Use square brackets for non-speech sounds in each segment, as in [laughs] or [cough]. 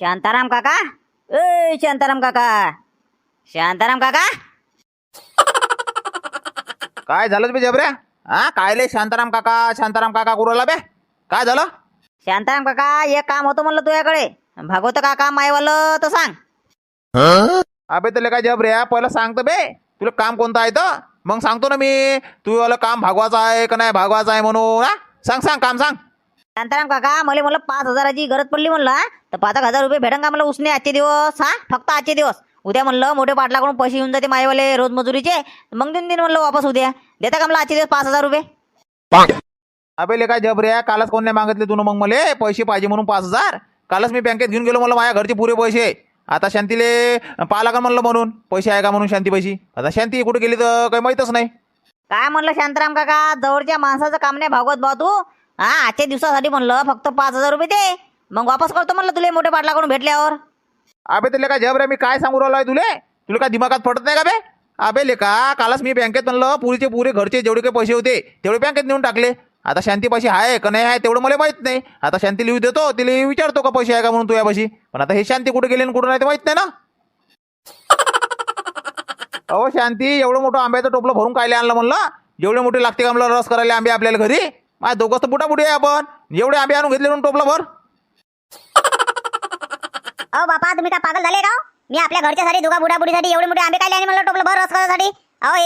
शांताराम काका? ए शांताराम काका. शांताराम काका? काय झालं बे जबऱ्या? हा काय लय शांताराम काका शांताराम काका कुराला बे? काय झालं? शांताराम काका एक काम होतं म्हणलं तुझ्याकडे. भागवत काका मायवालं तर सांग. अबे तुला काय जबऱ्या? पहिलं सांगतो बे. तुला काम कोणतं आहे तर? मग सांगतो ना मी. तू वाला काम भागवायचं आहे का नाही? भागवायचं आहे म्हणून हा? सांग सांग काम सांग. शांताराम काका मला म्हणलं पाच हजाराची गरज पडली म्हणलं हा? तर पाच एक हजार रुपये भेटन का मला उसने आजचे दिवस हा? फक्त आजचे दिवस. उद्या म्हणलं मोठे पाटलाकडून पैसे येऊन जाते मायवाले रोज मजुरीचे. मग देऊन देईन म्हणलं वापस उद्या. देता का मला आजचे दिवस पाच हजार रुपये? अबे काय जबऱ्या कालच कोण नाही मागितले तू मग मले? पैसे पाहिजे म्हणून पाच हजार? कालच मी बँकेत घेऊन गेलो मला माझ्या घरचे पुरे पैसे. आता शांतीले पाहा लागेल म्हणलं म्हणून. पैसे आहे का म्हणून शांती पैसे? आता शांती कुठे गेली तर काही माहीतच नाही. काय म्हणलं शांताराम काका जवळच्या माणसाचं काम नाही भागवत भाऊ तू? हा आजच्या दिवसासाठी म्हणलं फक्त पाच हजार रुपये दे. मग वापस करतो म्हणलं तुला मोठे पाटलाकडून भेटल्यावर. अबे तुला काय जबऱ्या मी काय सांगू राहिलो आहे तुले? तुला काय दिमागात पडत नाही का बे? अबे लेका कालच मी बँकेत म्हणलं पुरीचे पुरे घरचे जेवढे काही पैसे होते तेवढे बँकेत नेऊन टाकले. आता शांती पैसे आहे का नाही आहे तेवढं मला माहीत नाही. आता शांती लिहू देतो तिला विचारतो का पैसे आहे का म्हणून तुझ्या पैसे पण आता हे शांती कुठे गेले आणि कुठं नाही ते माहीत नाही ना. [laughs] अहो शांती एवढं मोठं आंब्याचं टोपलं भरून कायले आणलं म्हणलं? जेवढे मोठे लागते का म्हणलं रस करायला आंबे आपल्याला घरी? माझ्या दोघं तर बुटाबुटी आहे आपण. एवढे आंबे आणून घेतले म्हणून टोपलं भर अहो बापा तुम्ही काय पागल झाले का? हो? मी आपल्या घरच्यासाठी दुगा बुडा बुडीसाठी एवढे मोठे आंबे काढले आणि म्हणलं टोपलं भर रस करायसाठी अहो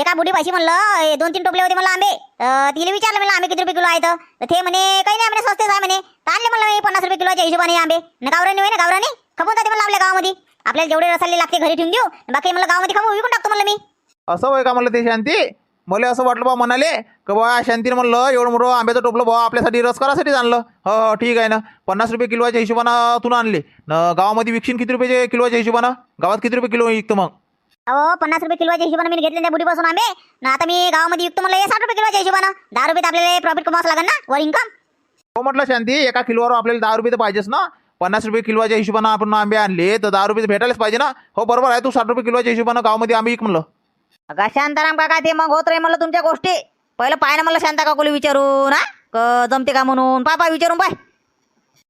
एका बुडी पैसे म्हणलं दोन तीन टोपले होते मला आंबे. तर तिला विचारलं म्हणलं आंबे किती रुपये किलो आहेत तर? ते म्हणे काही नाही म्हणे स्वस्तेच आहे म्हणे. तर आणले म्हणलं मी पन्नास रुपये किलोच्या हिशोबाने हे आंबे. न गावरानी होय ना गावरानी? खपून जाते म्हणलं आपल्या गावामध्ये. आपल्याला जेवढे रसाले लागते घरी ठेवून देऊ. बाकी म्हणलं गावामध्ये खपू विकून टाकतो म्हणलं मी. असं होय का म्हणलं ते शांती? मला असं वाटलं बा म्हणाले का बा शांतीने म्हणलं एवढं मोठं आंब्याचं टोपलं बा आपल्यासाठी रस करासाठी आणलं. हो हो ठीक आहे ना. पन्नास रुपये किलोच्या हिशोबानं तुला आणले. न गावामध्ये विकशीन किती रुपये किलोच्या हिशोबानं? गावात किती रुपये किलो विकतो मग? अहो पन्नास रुपये किलोच्या हिशोबाने मी घेतले त्या बुडीपासून आंबे. ना आता मी गावामध्ये विकतो म्हणलं साठ रुपये किलोच्या हिशोबानं. दहा रुपये आपल्याला प्रॉफिट कमावं लागेल ना वर इन्कम हो म्हटलं शांती एका किलोवर आपल्याला दहा रुपये तर पाहिजेच ना. पन्नास रुपये किलोच्या हिशोबानं आपण आंबे आणले तर दहा रुपये भेटायलाच पाहिजे ना. हो बरोबर आहे तू साठ रुपये किलोच्या हिशोबानं गावामध्ये आंबे विक म्हणलं. अगा शांताराम काका ते मग होत रे म्हणलं तुमच्या गोष्टी. पहिलं पाय ना मला शांता काकुला विचारून हा? क जमते का म्हणून? पाय विचारून पाय.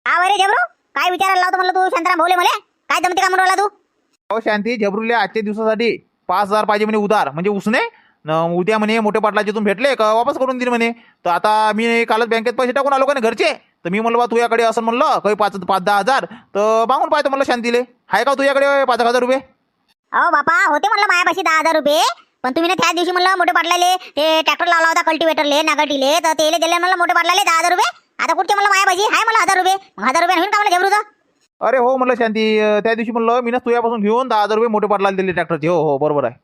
हा वरे जबरू? काय विचारायला लावतो म्हणलं तू शांताराम भाऊले मला? काय जमते का म्हणून राहिला तू? हो शांती झबरुले आजच्या दिवसासाठी पाच हजार पाहिजे म्हणे उधार. म्हणजे उसने न उद्या म्हणे मोठ्या पाटलाच्यातून भेटले का वापस करून दिले म्हणे. तर आता मी कालच बँकेत पैसे टाकून आलो का नाही घरचे? तर मी म्हणलं बा तुझ्याकडे असं म्हणलं काही पाच पाच दहा हजार. तर मागून पाहतो म्हणलं शांतीले. आहे का तुझ्याकडे पाच एक हजार रुपये? अहो बापा होते म्हणलं मायापाशी दहा हजार रुपये. पण तुम्ही ना त्या दिवशी म्हणलं मोठे पाटलाले ते ट्रॅक्टर लावला होता कल्टिवेटरले नागटीले तर तेले दिले म्हणलं मोठे पाटलाले दहा हजार रुपये. आता कुठचे म्हणलं मायापाशी? आहे मला हजार रुपये. मग हजार रुपये होईल का मला जबरूचं अरे हो म्हणलं शांती त्या दिवशी म्हणलं मीनच तुझ्यापासून घेऊन दहा हजार रुपये मोठे पाटलाला दिले ट्रॅक्टरचे हो हो बरोबर आहे.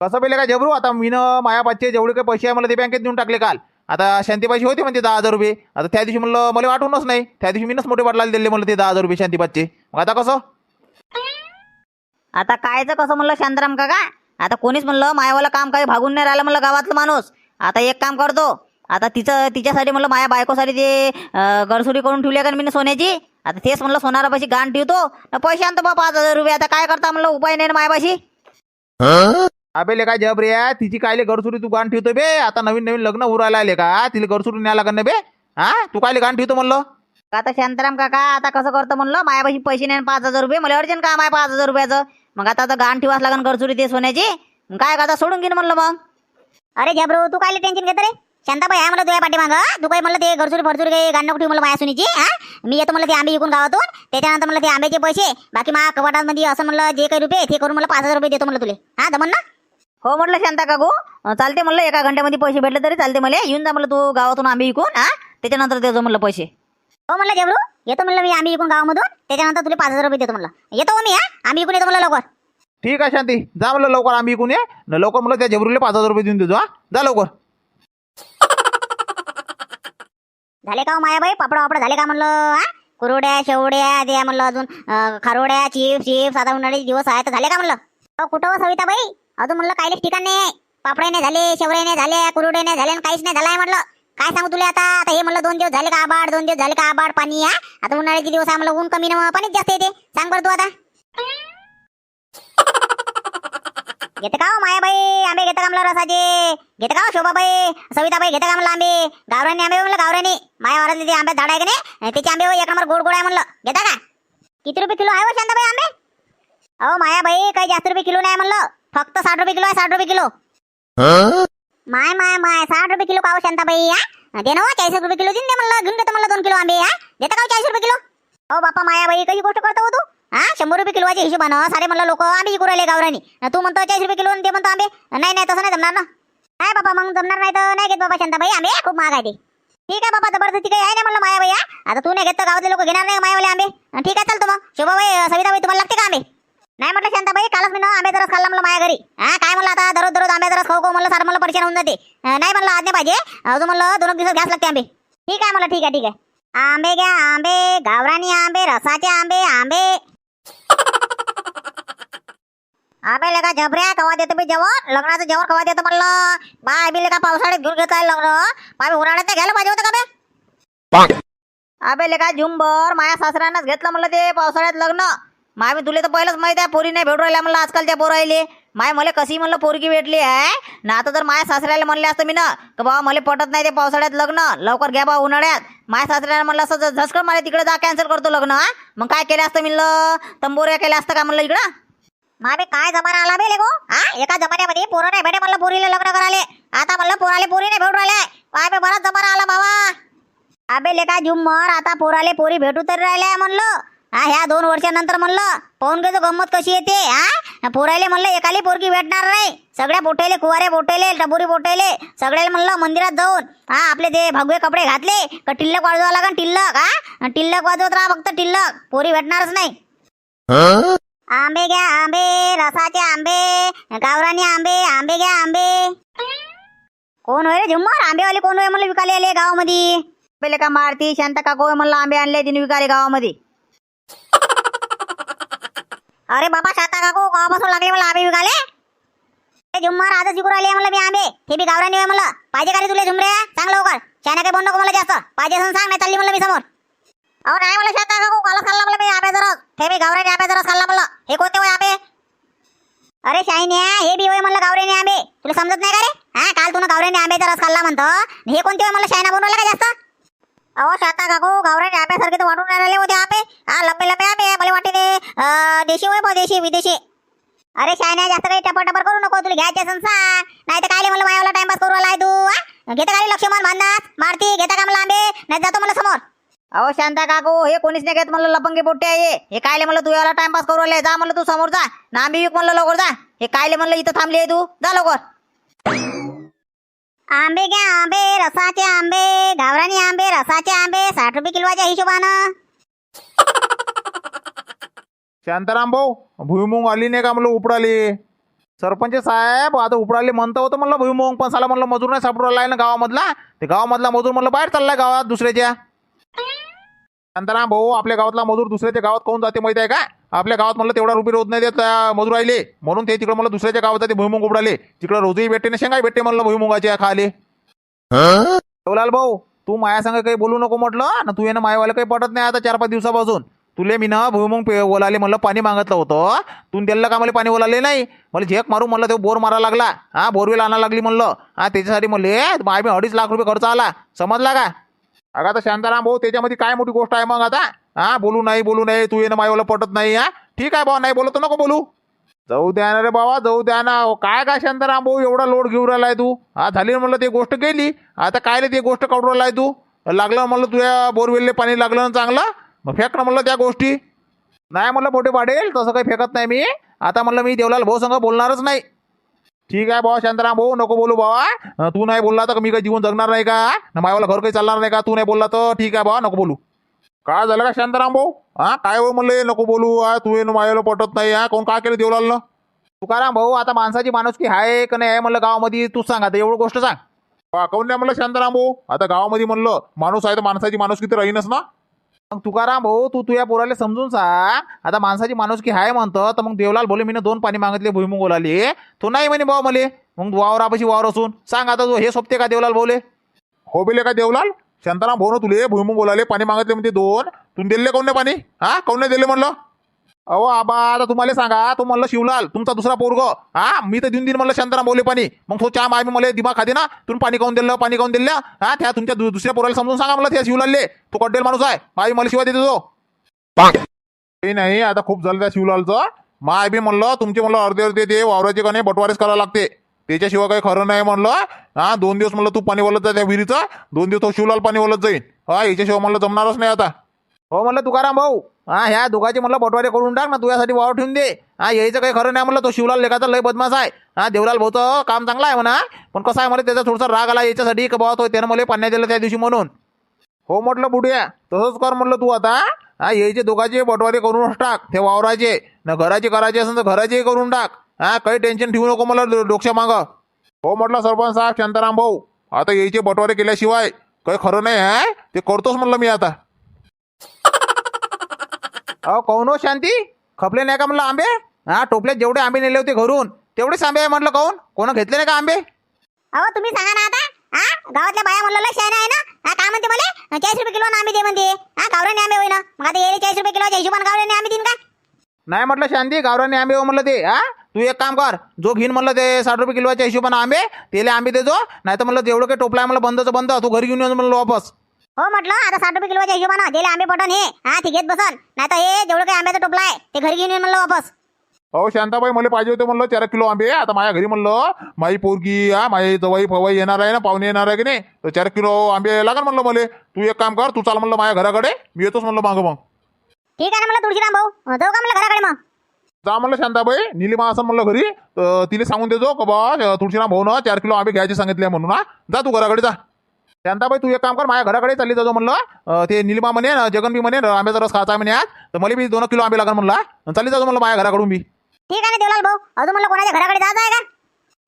कसं पहिले काय जबरू आता मीनं मायापाचचे जेवढे काही पैसे आहे मला ते बँकेत देऊन टाकले काल. आता शांती पैसे होते म्हणते दहा हजार रुपये. आता त्या दिवशी म्हणलं मला वाटूनच नाही. त्या दिवशी मीनच मोठे पाटलाला दिले म्हणलं ते दहा हजार रुपये शांतीपाचचे मग आता कसं? आता कायचं कसं म्हणलं शांताराम काका? आता कोणीच म्हणलं मायावाला काम काही भागून नाही राहिलं म्हणलं गावातलं माणूस. आता एक काम करतो. आता तिचं तिच्यासाठी म्हणलं माया बायकोसाठी ते अं, गरसुरी करून ठेवली का मी सोन्याची? आता तेच म्हणलं सोनारापाशी गाण ठेवतो. पैसे आणतो बा पाच हजार रुपये. आता काय करता म्हणलं उपाय नाही ना मायापाशी? अबे काय जब रे तिची कायले गरसुरी तू गाण ठेवतो बे? आता नवीन नवीन लग्न उरायला आले का? तिला गरसुरी न्याय लागन ना बे? हा तू कायले गाण ठेवतो म्हणलं? आता शांताराम काका आता कसं करतो म्हणलं मायापाशी पैसे नाही पाच हजार रुपये. मला अर्जंट काम आहे पाच हजार रुपयाचं. मग आता आता गाण ठेवाच लागन गरसुरी ते सोन्याची. मग काय करता सोडून घेईन म्हणलं मग? अरे जबरू तू काय टेन्शन घेत रे? शांताबाई आहे मला तुझ्या पाठीमाग तू काही म्हणलं ते घरसुरी फरसुरी काही गाणं ठेवू मला माया सुनीची हा? मी येतो म्हणलं ते आंबे विकून गावातून. त्याच्यानंतर म्हणलं ते आंब्याचे पैसे बाकी मा कपाटामध्ये असं म्हणलं जे काही रुपये ते करून मला पाच हजार रुपये देतो म्हणलं तुले. हा जमन ना? हो म्हटलं शांता काकू. अं, चालते म्हणलं एका घंट्यामध्ये पैसे भेटले तरी चालते मला येऊन जा म्हणलं तू गावातून आंबे विकून हा? त्याच्यानंतर देतो म्हणलं पैसे. हो म्हणलं जबरू येतो म्हणलं मी आम्ही विकून गावामधून. त्याच्यानंतर तुला पाच हजार रुपये देतो म्हणलं. येतो हो मी हा? आम्ही विकून येतो म्हणलं लवकर. ठीक आहे शांती. जा म्हणलं लवकर आम्ही इकून ये. न लवकर म्हणलं त्या जबरूला पाच हजार रुपये देऊन देतो हा? जा लवकर. [laughs] झाले का हो मायाबाई? पापड वापड झाले का म्हणलं हा? कुरवड्या शेवड्या ते म्हणलं अजून अं, खारोड्या चिप्स चिप्स आता उन्हाळ्याचे दिवस आहे तर झाले का म्हणलं? अहो कुठं हो सविताबाई? अजून म्हणलं काहीच ठिकाण नाही आहे पापडे नाही झाले शेवड्या नाही झाले नाही झाले आणि काहीच नाही झालंय म्हटलं काय सांगू तुला आता? आता हे म्हणलं दोन दिवस झाले का आबाड दोन दिवस झाले का आबाड पाणी या. आता उन्हाळ्याचे दिवस आहे म्हणलं ऊन कमी ना पाणीच जास्त येते. सांग बरं तू आता. [laughs] घेते का हो मायाबाई आंबे घेते का म्हणलं रसाचे. घेते का हो शोभाबाई सविताबाई घेते का म्हणलं आंबे. गावरानी आंबे म्हणलं गावरानी. माया वारातले ते आंबे झाड आहे का नाही? त्याचे आंबे हो, एक नंबर गोड गोड आहे म्हणलं. घेता का? किती रुपये किलो आहे हो शांताबाई आंबे? अहो मायाबाई काही जास्त रुपये किलो नाही म्हणलं. फक्त साठ रुपये किलो आहे साठ रुपये किलो. माय माय माय साठ रुपये किलो का हो शांताबाई हा? दे ना हो, चाळीस रुपये किलो देऊन दे म्हणलं घेऊन देतो म्हणलं दोन किलो आंबे हा? देता का हो चाळीस रुपये किलो? हो बापा मायाबाई कशी गोष्ट करतो हो तू? हा शंभर रुपये किलोच्या हिशोबानं सारे म्हणलं लोक आंबे विकू राहिले गावरानी. तू म्हणतो चाळीस रुपये किलो दे ते म्हणतो आंबे. नाही नाही तसं नाही जमणार ना. नाही बाबा मग जमणार नाही तर नाही घेत बाबा शांताबाई आंबे खूप महाग आहे ते. ठीक आहे बाबा जबरदस्ती काही आहे नाही म्हणलं मायाबाई आता तू नाही घेत तर गावातले लोक घेणार नाही का मायावाले आंबे? ठीक आहे चालतो मग. शोभाबाई सविताबाई तुम्हाला लागते का आंबे? नाही म्हटलं शांताबाई कालच मी ना आंबे रस खाल्ला म्हणलं माझ्या घरी. हा काय म्हणलं आता? दररोज दररोज आंबे रस खाऊ खाऊ म्हणलं सारं म्हणलं परेशान होऊन जाते. नाही म्हणलं आज नाही पाहिजे. अजून म्हणलं दोन एक दिवसात घ्यास लागते आंबे. ठीक आहे म्हणलं ठीक आहे ठीक आहे. आंबे घ्या आंबे गावरानी आंबे रसाचे आंबे आंबे. आंबे लेका झबऱ्या कवा देतो मी जेवण? लग्नाचं जेवण कवा देतो म्हणलं? बाय बी लेका पावसाळ्यात घेऊन घेता लग्न. बाय उन्हाळ्यात नाही घ्यायला पाहिजे होतं का बे? अबे लेका झुंबर. माया सासऱ्यानंच घेतलं म्हणलं ते पावसाळ्यात लग्न. माय मी तुला तर पहिलंच माहीत आहे पोरी नाही भेटू राहिल्या म्हणलं आजकालच्या पोरायले. माय मला कशी म्हणलं पोरगी भेटली आहे? ना आता जर माया सासऱ्याला म्हणले असतं मी ना का बाबा मला पटत नाही ते पावसाळ्यात लग्न लवकर घ्या बा उन्हाळ्यात. माया सासऱ्याला म्हणलं असं झसकन मला तिकडे जा कॅन्सल करतो लग्न हा. मग काय केलं असतं म्हणलं? तंबोऱ्या केल्या असतं का म्हणलं इकडं? मामे काय जमाना आला बेले गो हा एका जमान्यामध्ये पोरं नाही भेटे म्हणलं पोरीला लग्न कराले आता म्हणलं पोराले पोरी नाही भेटू राहिले काय बे बराच जमाना आला बाबा. अबे लेका झुम्मर आता पोराले पोरी भेटू तरी राहिल्या म्हणलं. हा ह्या दोन वर्षानंतर म्हणलं पाहून घेतो गंमत कशी येते हा? पोराले म्हणलं एकाली पोरगी भेटणार नाही. सगळ्या बोटेले कुवारे बोटेले टबुरी बोटेले सगळ्याला म्हणलं मंदिरात जाऊन हा आपले ते भगवे कपडे घातले का टिल्लक वाजवा लागन टिल्लक हा? टिल्लक वाजवत राहा फक्त टिल्लक पोरी भेटणारच नाही. आंबे घ्या आंबे रसाचे आंबे गावरानी आंबे आंबे घ्या आंबे. कोण होय रे झुम्मर? आंबेवाले कोण होय म्हणलं विकायला आले गावामध्ये? पहिले का मारती? शांत काकू म्हणलं आंबे आणले तिने विकाले गावामध्ये. अरे बाबा शाता काकू गावापासून लागले मला आंबे विकाले ए आजच विकू राहिले म्हणलं मी आंबे. हे बी गावरानी होय म्हणलं. पाहिजे का रे तुला झुमरे? चांगलं लवकर. शाना काही बोल नको मला जास्त. पाहिजे असं सांग नाही चालली म्हणलं मी समोर. अहो नाही मला शाता काकू कालच खाल्ला म्हणलं मी आंबे जरा. हे बी गावरानी आंबे जरा खाल्ला म्हणलं. हे कोणते होय आंबे? अरे शाईन्या हे बी होय म्हणलं गावरानी आंबे. तुला समजत नाही का रे? हा काल तुला गावरानी आंब्याचा रस खाल्ला म्हणतो. हे कोणते होय म्हणलं शायना बनवला का जास्त? अहो शाता काकू गावरानी आंब्यासारखे तर वाटून राहिले होते आपे. हा लंबे लंबे आंबे मला वाटते ते अं, देशी होय देशी विदेशी. अरे शायना जास्त काही टपर टपर करू नको तुला घ्यायचे असेल सांग नाही तर काय मला मायावला टाइमपास करू आलाय तू हा? घेता काय लक्ष्मण भांडास मारती घेता का मला आंबे नाही जातो मला समोर. अहो शांता काकू हे कोणीच नाही घेत म्हणलं लपंगी पोट्टे आहे हे. कायले म्हणलं तू याला टाइमपास करू आले जा म्हणलं तू समोर जा. ना विक म्हणलं लवकर जा. हे कायले म्हणलं इथं थांबली आहे तू जा लवकर. आंबे घ्या आंबे रसाचे आंबे गावरानी आंबे रसाचे आंबे साठ रुपये किलोच्या हिशोबानं. शांताराम भाऊ भुईमुंग आली नाही का म्हणलं उपडाली? सरपंच साहेब आता उपडाली म्हणतं होतं म्हणलं भुईमुंग पण साला म्हणलं मजूर नाही सापडू राहिला ना गावामधला. ते गावामधला मजूर म्हणलं बाहेर चाललाय गावात दुसऱ्याच्या. शांताराम भाऊ आपल्या गावातला मजूर दुसऱ्याच्या गावात कोण जाते माहिती आहे का? आपल्या गावात म्हणलं तेवढा रुपये रोज नाही देत त्या मजूर राहिले म्हणून ते तिकडं म्हणलं दुसऱ्याच्या गावात ते भुईमुंग उपडाले तिकडं रोजही भेटते ना शेंगाही भेटते म्हणलं भुईमुंगाच्या खाले. लाल भाऊ तू माया संग काही बोलू नको म्हटलं ना तू येणं मायावाला काही पटत नाही आता चार पाच दिवसापासून. तुले मी ना भुईमुंग ओलाले म्हणलं पाणी मागितलं होतं. तू दिलं का मला पाणी ओलाले नाही? मला झेक मारू म्हणलं ते बोर मारा लागला. हा बोरवेल आणा लागली म्हणलं. हा त्याच्यासाठी म्हणले माय मी अडीच लाख रुपये खर्च आला. समजला का? अगं आता शांताराम भाऊ त्याच्यामध्ये काय मोठी गोष्ट आहे मग आता? हा बोलू नाही बोलू नाही तू येणं मायवाला पटत नाही हा? ठीक आहे भावा नाही बोलत तर नको बोलू. जाऊ द्या ना रे बाबा जाऊ द्या ना. अहो, काय काय शांताराम भाऊ एवढा लोड घेऊन राहिलाय तू? हा झाली ना म्हणलं ती गोष्ट गेली आता काय रे ते गोष्ट काढून राहिलाय तू? लागलं म्हणलं तुझ्या बोरवेलले पाणी लागलं ना चांगलं? मग फेक ना म्हणलं त्या गोष्टी. नाही म्हणलं मोठे पाडेल तसं काही फेकत नाही मी. आता म्हणलं मी देवलाल भाऊ संग बोलणारच नाही. ठीक आहे भाऊ शांताराम भाऊ नको बोलू बाबा. अं, तू नाही बोलला तर मी काही जीवन जगणार नाही का? ना मायवाला घर काही चालणार नाही का? तू नाही बोलला तर ठीक आहे बाबा नको बोलू. काय झालं का शांताराम भाऊ? हा काय हो म्हणलं? नको बोलू हा तू येणं मायाला पटत नाही हा कोण काय केलं देवलालनं? तुकाराम भाऊ आता माणसाची माणुसकी आहे का नाही आहे म्हणलं गावामध्ये? तूच सांग आता एवढं गोष्ट सांग. हा, काहून नाही म्हणलं शांताराम भाऊ? आता गावामध्ये म्हणलं माणूस आहे तर माणसाची माणुसकी तर राहीनच ना? मग तुकाराम भाऊ तू तुझ्या पोराला समजून सांग. आता माणसाची माणुसकी आहे म्हणतं तर मग देवलाल बोले मी दोन पाणी मागितले भुईमुग ओलाले. तो नाही म्हणे भाऊ मले. मग वावरापाशी वावर असून. सांग आता तू हे सोपते का देवलाल बोले? हो बिले का देवलाल? शांताराम भाऊ ना तुले भुईमुग बोलाले पाणी मागितले म्हणजे दोन. तू दिले कोण नाही पाणी? हा? कोण नाही दिले म्हणलं? अहो आबा आता तुम्हाला सांगा तो म्हणलं शिवलाल तुमचा दुसरा पोरग. हा? मी तर देऊन देईन म्हणलं शांताराम बोले पाणी. मग तो चहा माय मला दिमाग खाते ना? तुम्ही पाणी काऊन दिलं पाणी काऊन दिलं? हा? त्या तुमच्या दु- दुसऱ्या पोराला समजून सांगा मला त्या शिवलालले. तो कड्डेल माणूस आहे. माई मला शिवाय देतो तो. काही नाही आता खूप झालं त्या शिवलालचं. माय बी म्हणलं तुमचे म्हणलं अर्धे अर्धे ते वावराचे का नाही बटवारेच करावं लागते. त्याच्याशिवाय काही खरं नाही म्हणलं हा? दोन दिवस म्हणलं तू पाणी बोलत जा त्या विहिरीचं. दोन दिवस तो शिवलाल पाणी बोलत जाईन. हा याच्याशिवाय म्हणलं जमणारच नाही आता. हो म्हणलं तुकाराम भाऊ हा ह्या दुखाचे म्हणलं बटवारे करून टाक ना तुझ्यासाठी वावर ठेवून दे. हा यायचं काही खरं नाही म्हणलं तो शिवलाल लेखाचा लय बदमाश आहे. हा देवलाल भाऊचं काम चांगलं आहे म्हणा. पण कसं आहे मला त्याचा थोडासा राग आला याच्यासाठी का बाबा तो त्यानं मला पाण्यात दिलं त्या दिवशी म्हणून. हो म्हटलं बुढ्या तसंच कर म्हटलं तू आता. हा यायचे दोघांचे बटवारे करूनच टाक ते वावराचे ना घराचे करायचे असेल तर घराचेही करून टाक. हा काही टेन्शन ठेवू नको मला डोक्या मागं. हो म्हटलं सरपंच साहेब शांताराम भाऊ आता यायचे बटवारे केल्याशिवाय काही खरं नाही आहे ते करतोच म्हणलं मी आता. अहो काहून हो शांती? खपले नाही का म्हणलं आंबे? हा टोपल्यात जेवढे आंबे नेले होते घरून तेवढेच आंबे आहे म्हटलं काहून. कोण घेतले नाही का आंबे? अहो तुम्ही सांगा ना आता. हा गावातल्या बाया म्हणलं लय आहे ना? हा काय म्हणते मला? चाळीस रुपये किलो आंबे दे म्हणते. हा गावऱ्याने आंबे होईना. मग आता येईल चाळीस रुपये किलो हिशोबाने गावऱ्याने आंबे देईन का? नाही म्हटलं शांती गावराने आंबे हो म्हणलं ते हा? तू एक काम कर जो घेईन म्हणलं ते साठ रुपये किलोच्या हिशोबाने आंबे तेले आंबे देजो नाही तर म्हणलं जेवढं काही टोपला आहे म्हणलं बंदचं बंद तू घरी घेऊन ये म्हणलं वापस. हो म्हटलं आता साठ रुपये किलोच्या हिशोबानं दिले आंबे पटन हे हा ते घेत बसन नाही तर हे जेवढं काही आंब्याचा टोपला आहे ते घरी घेऊन येऊन म्हणलं वापस. अहो शांताबाई मला पाहिजे होते म्हणलं चार किलो आंबे आता माझ्या घरी म्हणलं माई पोरगी हा माझी जवाई फवाई येणार आहे ना पाहुणे येणार आहे की नाही तर चार किलो आंबे लागल म्हणलं मला. तू एक काम कर तू चाल म्हणलं माझ्या घराकडे मी येतोच म्हणलं मागं मग. ठीक आहे ना मला तुळशीराम भाऊ? जाऊ का म्हणलं घराकडे मग? जा म्हणलं शांताबाई. निलिमा असं म्हणलं घरी. तर तिला सांगून देजो का बा तुळशीराम भाऊ ना चार किलो आंबे घ्यायचे सांगितले म्हणून हा. जा तू घराकडे जा. शांताबाई तू एक काम कर माझ्या घराकडे चालली जाजो म्हणलं. अं, ते निलिमा म्हणे न, जगन बी म्हणे न, आंब्याचा रस खायचा आहे म्हणे आज. तर मला बी दोन किलो आंबे लागल म्हणला चालली जाजो म्हणलं माझ्या घराकडून बी. ठीक आहे ना देवलाल भाऊ? अजून म्हणलं कोणाच्या घराकडे जायचं आहे का?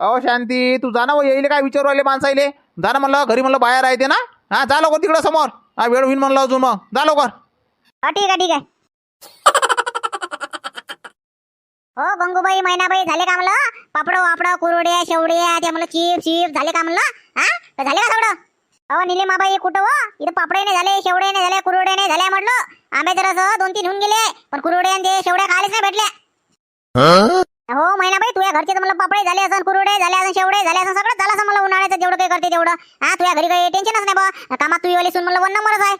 अहो शांती तू जा ना हो, येईल काय विचारू राहिले माणसाईले जा ना म्हणलं घरी म्हणलं बाहेर आहे ते ना. हा जा लवकर तिकडं समोर. हा वेळ होईन म्हणलं अजून मग. जा लवकर. हा ठीक आहे ठीक आहे. हो गंगूबाई मैनाबाई झाले का म्हणलं? पापड वापड कुरड्या शेवड्या ते म्हणलं चिप चिप झाले का म्हणलं? हा? झाले का सगळं अहो निलिमाबाई कुठं हो? इथं पापडे नाही झाले शेवडे नाही झाले कुरड्या नाही झाल्या म्हटलं. आंब्याचे रस दोन तीन होऊन गेले पण कुरड्या आणि ते शेवड्या खायलाच नाही भेटल्या. हो? मैनाबाई तुझ्या घरचे तर मला पापडे झाले असं कुरडे झाले असं शेवडे झाले असं सगळं झालं असं मला उन्हाळ्याचं जेवढं काही करते तेवढं. हा तुझ्या घरी काही टेन्शनच नाही बा कामात तू वाली सून म्हणलं वन नंबरच आहे.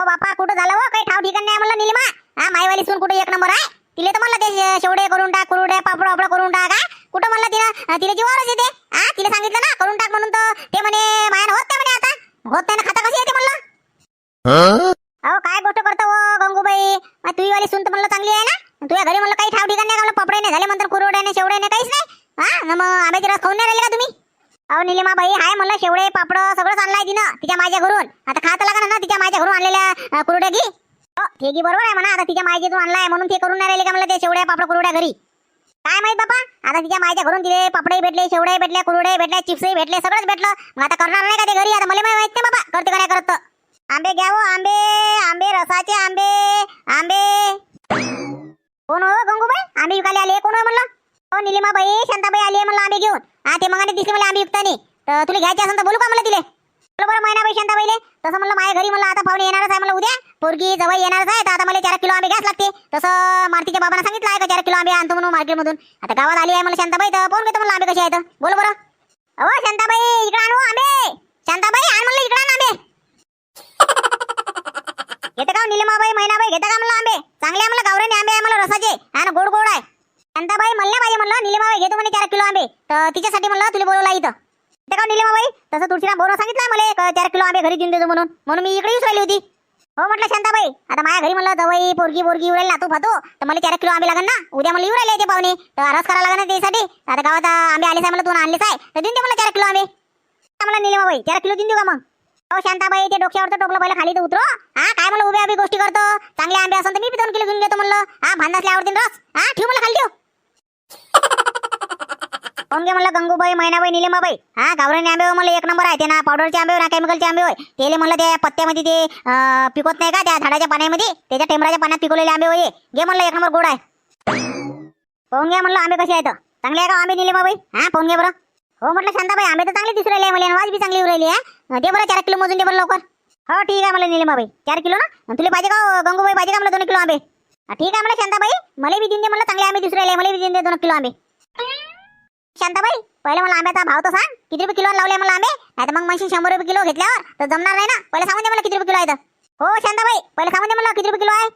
हो बापा कुठं झालं हो? काही ठाव ठिकाण नाही म्हणलं निलिमा. हा माईवाली सून कुठे एक नंबर आहे? तिले तर म्हणलं ते शेवडे करून टाक कुरुडे पापड वापड करून टाक हा? कुठं म्हणलं तिला? तिला जीवावरच येते. हा तिला सांगितलं ना करून टाक म्हणून तर. ते म्हणे मायानं होत नाही म्हणे आता. होत नाही ना खाता कशी येते म्हणलं? अहो काय गोष्ट करतो ओ गंगूबाई? मग तुझी वाली सुन तर म्हणलं चांगली आहे ना. तुझ्या घरी म्हणलं काही ठाव ठिकाण नाही का म्हणलं नाही झाले म्हणतात कुरुडे नाही शेवडे नाही काहीच नाही. हा मग आम्ही रस खाऊन नाही राहिले का तुम्ही? अहो निलिमा बाई हाय म्हणलं शेवडे पापड सगळं आणलाय तिनं तिच्या माझ्या घरून. आता खात लागणार ना तिच्या माझ्या घरून आणलेल्या अं, घे घी. ठेगी बरोबर आहे म्हणा. आता तिच्या मायजीतून आणलाय म्हणून ते करून नाही राहिले का म्हणलं ते शेवड्या पापड कुरड्या घरी? काय माहीत बापा? आता तिच्या मायच्या घरून तिथे पापडे भेटले शेवडे भेटले कुरडे भेटले चिप्सही भेटले सगळंच भेटलं. मग आता करणार नाही का ते घरी? आता मला माहीत नाही बाबा करते का करत आंबे घ्या हो आंबे आंबे रसाचे आंबे आंबे. कोण हो गंगूबाई? आंबे विकायला आले कोण हो म्हणलं? हो निलिमाबाई शांताबाई आली आहे म्हणलं आंबे घेऊन. हा ते मग दिसले मला आंबे विकतानी. तर तुला घ्यायचे असेल तर बोलू का मला तिले? बोला महिना महिनाबाई शांताबाईले. तसं म्हणलं माझ्या घरी म्हणलं आता पाहुणे येणारच आहे म्हणलं उद्या. पोरगी जवळ येणारच आहे तर आता मला चार किलो आंबे घ्यास लागते तसं मारतीच्या बाबांना सांगितलं आहे का चार किलो आंबे आणतो म्हणून मार्केटमधून. आता गावात आली आहे मला शांताबाई तर पाहून घेतो म्हणलं आंबे कसे आहेत. बोल बरं. अहो शांताबाई इकडे आणू आंबे. शांताबाई आण म्हणलं इकडे आण आंबे. घेतं का हो निलिमाबाई मैनाबाई घेता का म्हणलं आंबे? चांगले आहे मला गावराने आंबे आहे मला रसाचे. आणि गोड गोड आहे. शांताबाई म्हणल्या पाहिजे म्हणलं निलिमाबाई घेतो म्हणे चार किलो आंबे. तर तिच्यासाठी म्हणलं तुला बोलवला इथं. घेते का तसं सांगितलं मला एक चार किलो आंबे घरी देऊन देतो म्हणून. म्हणून मी इकडे राहिली होती. हो म्हटलं शांताबाई आता माझ्या घरी म्हणलं जवळ पोरगी पोरगी उरेल ना तू फातो तर मला चार किलो आंबे लागेल ना. उद्या मला येऊ राहिले ते पाहुणे. तर रस करायला लागणार त्यासाठी आता गावात आंबे आले आहे मला तू आणलेच आहे. तर देऊन दे मला चार किलो आंबे. मला निलिमाबाई चार किलो देऊन देऊ का मग? हो शांताबाई ते डोक्यावर टोपलं पहिलं खाली तर उतरो. हा काय मला उभे उभी गोष्टी करतो. चांगले आंबे असेल तर मी दोन किलो घेऊन घेतो म्हणलं. हा भांडासले आवडतील रस. हा ठेव मला खाली ठेव. काऊन घे म्हणलं गंगूबाई मैनाबाई निलिमाबाई? हा गावरानी आंबे म्हणलं एक नंबर आहे ते ना पावडरचे आंबे ना केमिकलचे आंबे होय तेले म्हणलं त्या पत्त्यामध्ये ते पिकवत नाही का त्या झाडाच्या पाण्यामध्ये त्याच्या टेंबराच्या पाण्यात पिकवलेले आंबे होय घे म्हणलं एक नंबर गोड आहे. पाहून घ्या म्हणलं आंबे कसे आहेत. चांगले आहे का आंबे निलिमाबाई? हा पाहून घ्या बरं. हो म्हटलं शांताबाई आंबे तर चांगले दिसू राहिले मला आवाज बी चांगली येऊ राहिली आहे दे बरं चार किलो मोजून दे बरं लवकर. हो ठीक आहे मला निलिमाबाई. चार किलो ना? तुला पाहिजे का गंगूबाई पाहिजे का मला दोन किलो आंबे? ठीक आहे मला शांताबाई. मला बी दिन दे मला चांगले आंबे दिसू राहिले मला बी दिन दे दोन किलो आंबे. शांताबाई पहिले मला आंब्याचा भाव तर सांग. किती रुपये किलो लावले मला आंबे? नाही तर मग म्हणशील शंभर रुपये किलो घेतल्यावर तर जमणार नाही ना. पहिले सांगून दे मला किती रुपये किलो आहे तर. हो शांताबाई पहिले सांगून दे मला किती रुपये किलो आहे.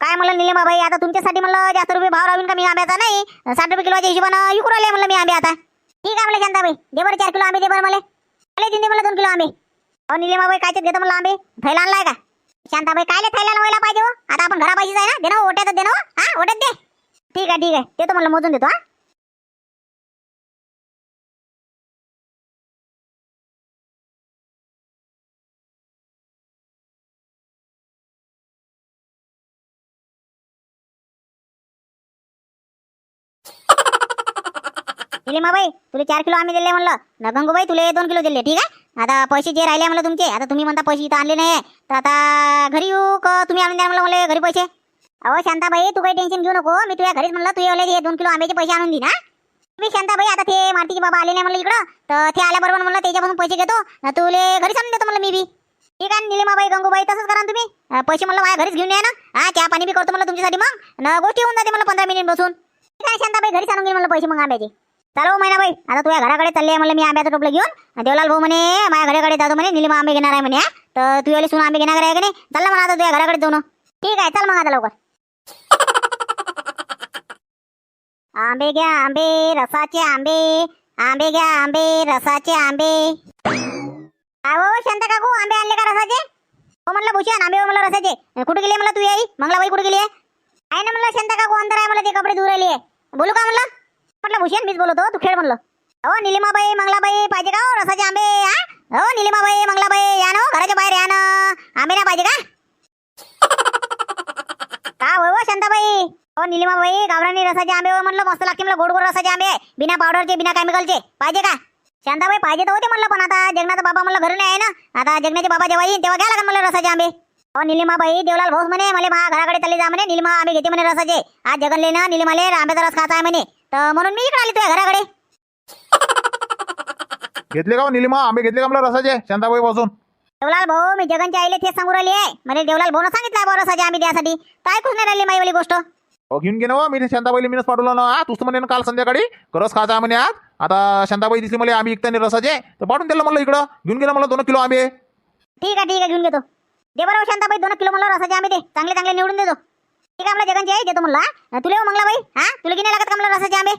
काय म्हणलं निलिमा बाई आता तुमच्यासाठी म्हणलं जास्त रुपये भाव लावून का मी आंब्याचा नाही? साठ रुपये किलोच्या हिशोबानं विकू राहिले म्हणलं मी आंबे आता. ठीक आहे म्हणलं शांताबाई दे बरं चार किलो आंबे दे बरं मला. आले दिन दे मला दोन किलो आंबे. अहो निलिमाबाई कायचे देतो मला आंबे. थैला आणलाय का? शांताबाई काय थैला व्हायला पाहिजे हो? आता आपण घरा पाहिजे आहे ना? दे ना हो, ओट्यातच दे ना हो? हा ओट्यात दे. ठीक आहे ठीक आहे. ते तुम्हाला मोजून देतो हा. निलिमाबाई तुला चार किलो आम्ही दिले म्हणलं. न गंगूबाई तुला दोन किलो दिले ठीक आहे? आता पैसे जे राहिले म्हणलं तुमचे आता तुम्ही म्हणता पैसे इथं आणले नाही तर आता घरी येऊ का तुम्ही आणून द्या म्हणलं मला घरी पैसे? अहो शांताबाई तू काही टेन्शन घेऊ नको. मी तुझ्या घरीच म्हणलं तू हे दोन किलो आंब्याचे पैसे आणून देईन हा? मी शांताबाई आता ते मारतीचे बाबा आले नाही म्हणलं इकडं. तर ते आल्याबरोबर म्हणलं त्याच्यापासून पैसे घेतो. ना तुले घरीच आणून देतो म्हणलं मी बी. ठीक आहे निलिमाबाई गंगूबाई तसंच करा तुम्ही. पैसे म्हणलं माझ्या घरीच घेऊन या ना. हा चहा पाणी बी करतो म्हणलं तुमच्यासाठी मग. न गोष्टी होऊन जाते मला पंधरा मिनिट बसून. ठीक आहे शांताबाई घरीच आणून घेईन म्हणलं पैसे मग आंब्याचे. चालू महिनाबाई. आता तुझ्या घराकडे चालले म्हणलं मी आंब्याचं टोपलं घेऊन. देवलाल भाऊ म्हणे माझ्या घराकडे जातो म्हणे निलिमा आंबे घेणार आहे म्हणे हा. तर तू सुन आंबे घेणार आहे का नाही? चालला म्हणा आता तुझ्या घराकडे जाऊन. ठीक आहे चल मग आता लवकर. [laughs] आंबे घ्या आंबे रसाचे आंबे. आंबे घ्या आंबे रसाचे आंबे. अहो शांता काकू आंबे आणले का रसाचे? हो म्हणलं भूषण आंबे हो म्हणलं रसाचे. कुठे गेली म्हणलं तू आई? मंगलाबाई कुठे गेली आहे? ना म्हणलं शांता काकू अंदर आहे मला ते कपडे आहे. बोलू का म्हणलं? म्हटलं भूषण मीच बोलतो तू खेळ म्हणलं. हो निलिमाबाई मंगलाबाई पाहिजे का हो? रसाचे आंबे हा हो निलिमाबाई मंगलाबाई या ना हो, घराच्या बाहेर या ना. आंबे नाही पाहिजे का? का होय हो शांताबाई? हो निलिमाबाई गावरानी रसाचे आंबे होय म्हणलं मस्त लागते म्हणलं गोड गोड रसाचे आंबे. बिना पावडरचे बिना केमिकलचे पाहिजे का? शांताबाई पाहिजे तर होते म्हणलं पण आता जगनाचा बाबा म्हणलं घरी नाही आहे ना. आता जगनाचे बाबा जेव्हा येईन तेव्हा घ्या लागेल म्हणलं रसाचे आंबे. हो निलिमाबाई देवलाल भाऊस म्हणे मला मा घराकडे चालले जा म्हणे निलिमा आंबे घेते म्हणे रसाचे. आज जगनले ना निलिमाले आंब्याचा रस खाता आहे म्हणे. तर म्हणून मी इकडे आली तुझ्या घराकडे. घेतले का हो निलिमा? आंबे घेतले का म्हणलं रसाचे? शांताबाई पासून. देवलाल भाऊ मी जगनच्या आईले तेच सांगू राहिली आहे. म्हणजे देवलाल भाऊन सांगितलं बरं रसाचे आंबे द्यासाठी. तर ऐकूच नाही राहिली माईवाली गोष्ट. अहो, घेऊन घे ना हो, मी ते शांताबाईला मीनच पाठवलं ना. हा, तूच तर म्हणे ना काल संध्याकाळी. रस खायचा म्हणे आज आता शांताबाई दिसली मला आम्ही इकताने रसाचे. तर पाठवून दिलं म्हणलं इकडं. घेऊन गेलं मला दोन किलो आंबे. ठीक आहे ठीक आहे. घेऊन घेतो. दे बरं हो शांताबाई दोन किलो मला रसाचे आंबे दे. चांगले चांगले निवडून देतो. ठीक आहे जगनची आई देतो म्हणला तुले तुला येऊ मंगला बाई हा? तुला की नाही लागत का मला रसाचे आंबे?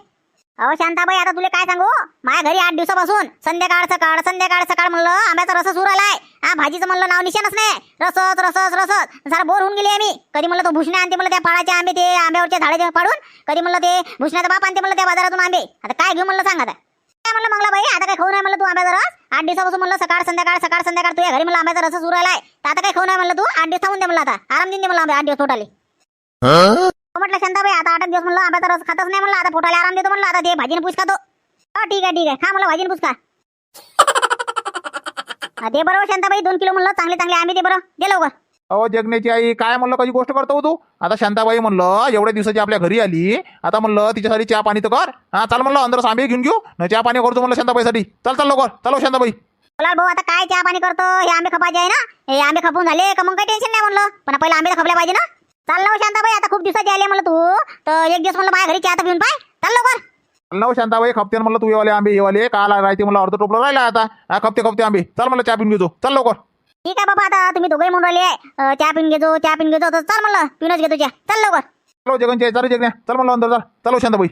अहो शांताबाई आता तुला काय सांगू? माझ्या घरी आठ दिवसापासून संध्याकाळ सकाळ संध्याकाळ सकाळ म्हणलं आंब्याचा रस सुरू आलाय. हा भाजीचं म्हणलं नाव निशाणच नाही. रसच रसच रसच. जरा बोर होऊन गेली मी. कधी म्हणलं तो भुसणे आणते म्हणलं त्या फळाचे आंबे ते आंब्यावरच्या झाडे पाडून. कधी म्हणलं ते भुसण्याचा बाप आणते म्हणलं त्या बाजारातून आंबे. आता काय घेऊ म्हणलं सांग आता. काय म्हणलं मंगला बाई आता काय खाऊ नाही म्हणलं तू आंब्याचा रस? आठ दिवसापासून म्हणलं सकाळ संध्याकाळ सकाळ संध्याकाळ तुझ्या घरी मला आंब्याचा रस सुरू आलाय. आता काय खाऊ नाही म्हणलं तू? आठ दिवस थांबून दे म्हणलं आता. आराम देऊन दे म्हणलं आंबे आठ दिवस पोटाले म्हटलं शांताबाई आता आठ दिवस म्हणलं आंब्याचा रस खातच नाही म्हणलं आता पोटाला आराम देतो म्हणलं आता ते भाजीने पूस खातो हो ठीक आहे ठीक आहे. खा मला भाजीने पूस खा हा, दे बरोबर शांताबाई दोन किलो म्हणलं चांगले चांगले आंबे दे बरं. दे लवकर. अहो जगण्याची आई काय म्हणलं कशी गोष्ट करतो हो तू? आता शांताबाई म्हणलं एवढ्या दिवसाची आपल्या घरी आली आता म्हणलं तिच्यासाठी चहा पाणी तर कर. हा चाल म्हणलं अंदर आंबे घेऊन घेऊ. न चहा पाणी करतो म्हणलं शांताबाईसाठी. चल चल लवकर. चालो शांताबाई. बोला भाऊ आता काय चहा पाणी करतो? हे आंबे खपायचे आहे ना? हे आंबे खपून झाले का मग? काही टेन्शन नाही म्हणलं. पण पहिले आंबे तर खपले पाहिजे ना? चाल ना हो शांताबाई आता खूप दिवसाची आली म्हणलं तू. तर एक दिवस म्हणलं माझ्या घरी चहा तर पिऊन पाय. चाल लवकर. चल ना हो शांताबाई खपते म्हणलं तू येवाले आंबे येवाले. काल राहते म्हणलं अर्ध टोपलं राहिला आता. हा खपते खपते आंबे. चल म्हणलं चहा पिऊन घेतो. चल लवकर. ठीक आहे बाबा आता तुम्ही दोघंही म्हणून राहिले आहे. चहा पिऊन घेतो चहा पिऊन घेतो. तर चल म्हणलं पिऊनच घेतो चहा. चल लवकर. चलो जगनची आई चालू जगण्या. चल म्हणलं अंदर चल चलो शांताबाई.